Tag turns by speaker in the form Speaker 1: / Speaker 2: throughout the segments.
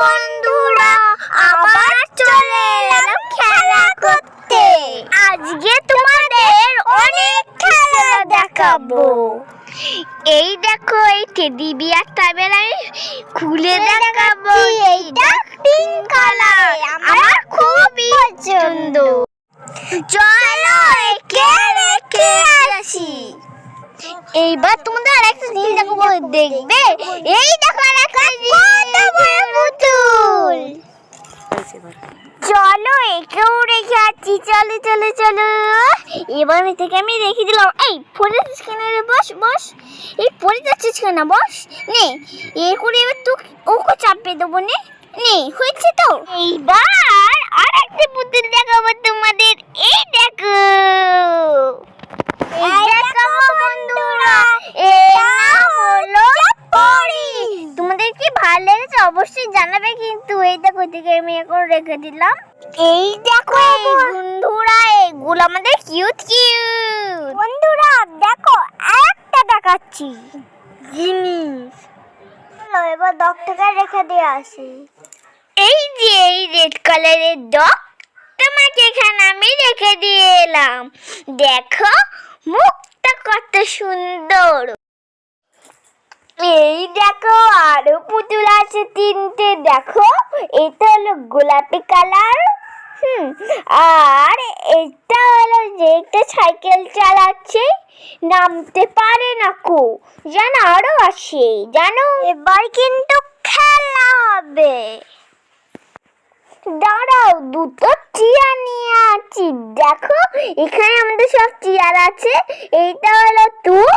Speaker 1: বন্ধুরা আবার চলে এলাম খেলা করতে। আজকে তোমাদের অনেক খেলা দেখাবো। এই দেখো এই টেডি বিয়ার টাইপের আমি খুলে দেখাবো এইটা পিঙ্ক কালার আমার খুবই পছন্দ। চলো একে রেখে আসি। এইবার তোমাদের আরেকটা জিনিস দেখাবো দেখবে? এই দেখো আরেকটা কত বড় পুতুল চলো একেও রেখে আছি চলো চলো চলো। এবার থেকে আমি রেখে দিলাম। এই পড়ে যাচ্ছিস কেন রে? বস বস। এই পরে যাচ্ছিস কেন? বস নে। এ করে এবার তো ওকে চাপিয়ে দেবো নে। নে হয়েছে তো। এইবার আর একটা পুতুল দেখাবো তোমাদের। এই দেখো। এই দেখো বন্ধুরা। এর অবশ্যই জানাবে কিন্তু এই দেখো এদিকে আমি এখন রেখে দিলাম। এই দেখো এই বন্ধুরা এগুলো আমাদের কিউট কিউট বন্ধুরা দেখো একটা দেখাচ্ছি। জিনিস। চলো এবার ডগটাকে রেখে দিয়ে আসি। এই যে এই রেড কালারের ডগ তোমাকে এখানে আমি রেখে দিয়ে এলাম। দেখো মুখটা কত সুন্দর। এই দেখো আরও পুতুল আছে তিনটে দেখো এটা হলো গোলাপি কালার হুম আর এটা হলো যে একটা সাইকেল চালাচ্ছে নামতে পারে না কো জানো আরও আছে জানো? এবার কিন্তু খেলা হবে। দাঁড়াও দুটো চেয়ার নিয়ে আছি দেখো এখানে আমাদের সব চেয়ার আছে এইটা হলো তুল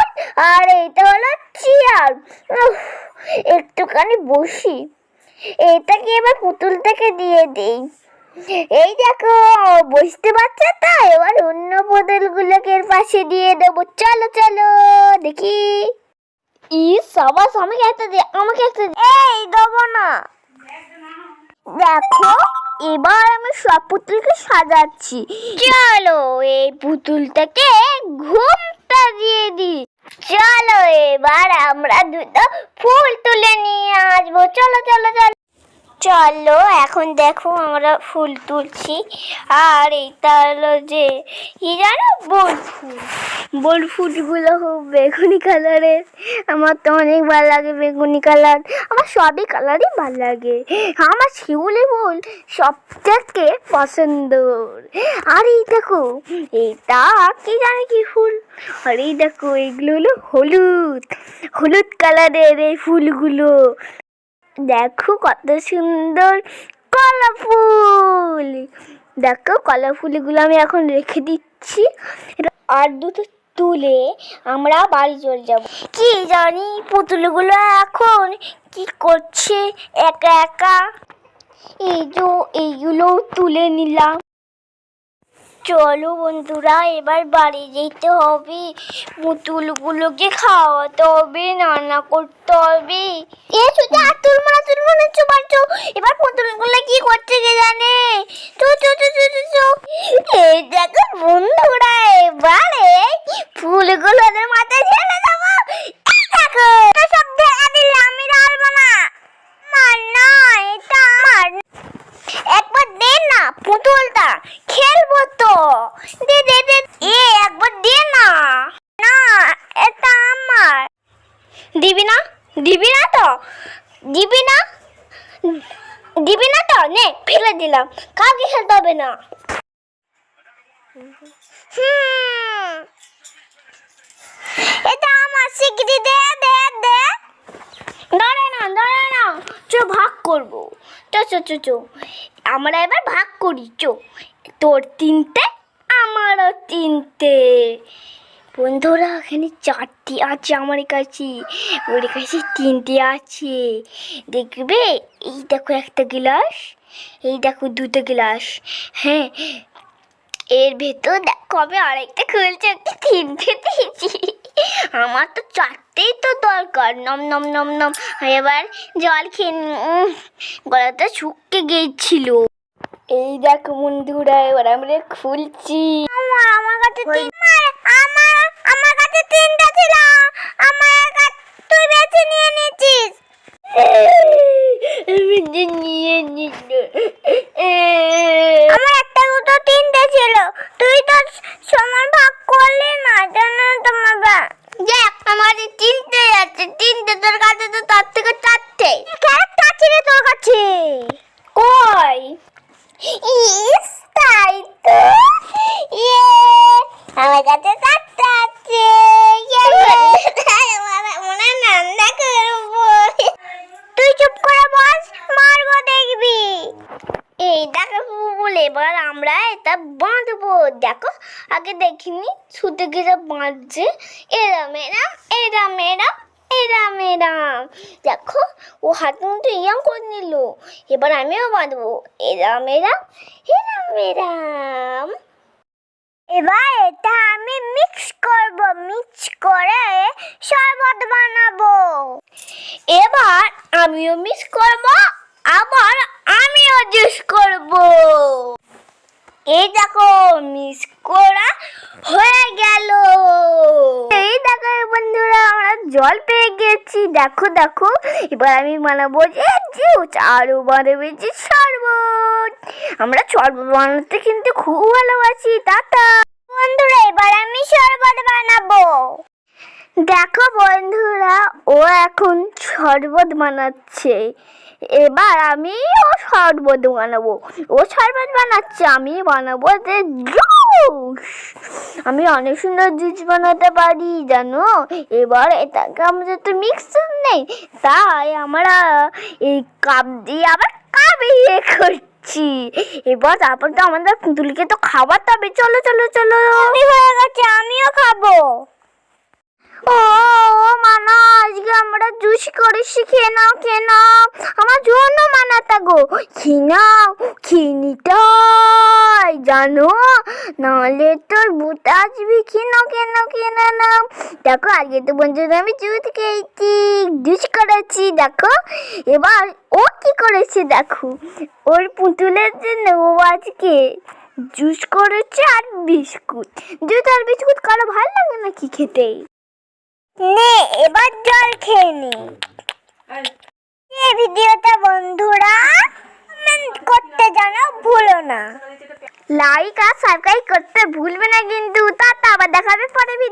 Speaker 1: আর এইটা হলো চেয়ার উফ, একটুখানি বসি। এটাকে এবার পুতুলটাকে দিয়ে দিই। এই দেখো, বসতে পারছে তো? এবার অন্য পুতুলগুলোকে পাশে দিয়ে দেবো। চলো চলো, দেখি। ই সবাস আমাকে একটা দে, আমাকে একটা দে। এই, দেবো না। দেখো, এবার আমি সব পুতুলকে সাজাচ্ছি। চলো, এই পুতুলটাকে ঘুমটা দিয়ে দিই। চলো, এবার আমরা দুটো চলো এখন দেখো আমরা ফুল তুলছি। আর এটা হলো যে, কি জানো? বোল ফুল। বোল ফুলগুলো খুব বেগুনি কালারের। আমার তো অনেক ভালো লাগে বেগুনি কালার। আমার সবই কালারই ভালো লাগে। আমার শিউলি ফুল সব থেকে পছন্দ। আর এই দেখো, এটা কি জানে কি ফুল? আর এই দেখো এইগুলো হলো হলুদ। হলুদ কালারের এই ফুলগুলো। দেখো কত সুন্দর কলা ফুল। দেখো কলা ফুলগুলো আমি এখন রেখে দিচ্ছি। আর দুটো তুলে আমরা বাড়ি চলে যাব। কি জানি পুতুলগুলো এখন কি করছে একা একা। এই যে এইগুলো তুলে নিলাম। চলো বন্ধুরা, এবার বাড়ি যেতে হবে। পুতুলগুলোকে খাওয়াতে হবে, রান্না করতে হবে। এ শুধু আতুল মাতুল মনে হচ্ছে পারছ এবার পুতুলগুলো কি করছে কে জানে? চো চো চো চো চো। এই দেখো, বন্ধুরা এবারে ফুলগুলো ওদের মাথায় ছেড়ে দেবো এই দেখো এটা সব দেখা দিলে আমি রাখব না আমার না এটা আমার একবার দে না পুতুলটা খেলব তো। দে দে দে। এ, একবার দে না। না, এটা আমার। দিবি না? দিবি না তো? দিবি না? দিবি না তো? নে, ফেলে দিলাম। কাউকে খেলতে হবে না। এটা আমার দে দে দে। দাঁড়া না না। চো ভাগ করব। চো চো চো চো। আমরা এবার ভাগ করি, চো। তোর তিনটে, আমারও তিনটে। বন্ধুরা, এখানে চারটি আছে আমার কাছে। ওর কাছে তিনটে আছে। দেখবে? এই দেখো একটা গ্লাস, এই দেখো দুটো গ্লাস। হ্যাঁ এর ভেতর দেখো আমি আরেকটা খুলছি, একটা তিনটে দিয়েছি। আমার তো চারটেই তো দরকার। নম নম নম নম। এবার জল খেয়ে গলাটা শুকিয়ে গিয়েছিল। এই দেখো বন্ধুরা এবার আমরা খুলছি। আমার আমার কাছে তিন আমার আমার কাছে তিনটা ছিল। আমার কাছে তুই বেছে নিয়ে নিয়েছিস। ভেজে নিয়ে নিল। আমার একটা দুটো তিনটে ছিল। তুই তো সমান ভাগ করলি না জানো তোমার দেখ আমাদের তিনটে আছে। তিনটে তোর কাছে তো তার থেকে চারটে। ক্যারেক্টার আছে রে তোর কাছে? কই? ইস তাই তো। ইয়ে আমার কাছে চারটে আছে ইয়ে মনে নান্দা করব তুই চুপ করে বস মারবো দেখবি এই দেখো বলে এবার আমরা এটা বাঁধবো। দেখো, আগে দেখিনি, ছুটে গিয়ে বাঁধছে। এরাম এরাম এরাম এরাম এরাম এরাম। দেখো, ও হাত মতো ইয়াম করে নিল। এবার আমিও বাঁধবো। এরাম এরাম এরাম এরাম। এবার এটা আমি মিক্স করব। মিক্স করে শরবত বানাবো। এবার আমিও মিক্স করব। আবার করব। এই দেখো, মিস করা হয়ে গেল। এই দেখো বন্ধুরা, আমরা জল পেয়ে গেছি। দেখো দেখো, এবার আমি বানাবো যে জুস আরও বানাবে যে শরবত। আমরা শরবত বানাতে কিন্তু খুব ভালোবাসি, টাটা। বন্ধুরা, এবার আমি শরবত বানাবো। দেখো বন্ধুরা, ও এখন শরবত বানাচ্ছে। এবার আমি ও শরবত বানাবো। ও শরবত বানাচ্ছে আমি বানাবো যে জুস। আমি অনেক সুন্দর জুস বানাতে পারি, জানো? এবার এটাকে আমাদের তো মিক্সার নেই, তাই আমরা এই কাপ দিয়ে আবার কাপে ইয়ে করছি। এবার তারপর তো আমাদের পুতুলকে তো খাবার তবে চলো চলো চলো। হয়ে গেছে, আমিও খাব। ও মানা, আজকে আমরা জুস করে শিখে নাও আমার জানো? নাহলে তোর ভূত আসবি। নাও নাও নাও। দেখো, আজকে তো বন্ধুরা আমি জুস খেয়েছি, জুস করেছি, দেখো? এবার ও কি করেছে, দেখো? ওর পুতুলের জন্য ও আজকে জুস করেছে আর বিস্কুট। জুস আর বিস্কুট কারও ভালো লাগে নাকি খেতে? নে এবার জল খেয়ে নি। এই ভিডিওটা বন্ধুরা কমেন্ট করতে জানো ভুলো না। লাইক আর সাবস্ক্রাইব করতে ভুলবে না কিন্তু তা আবার দেখাবে পরে ভিডিও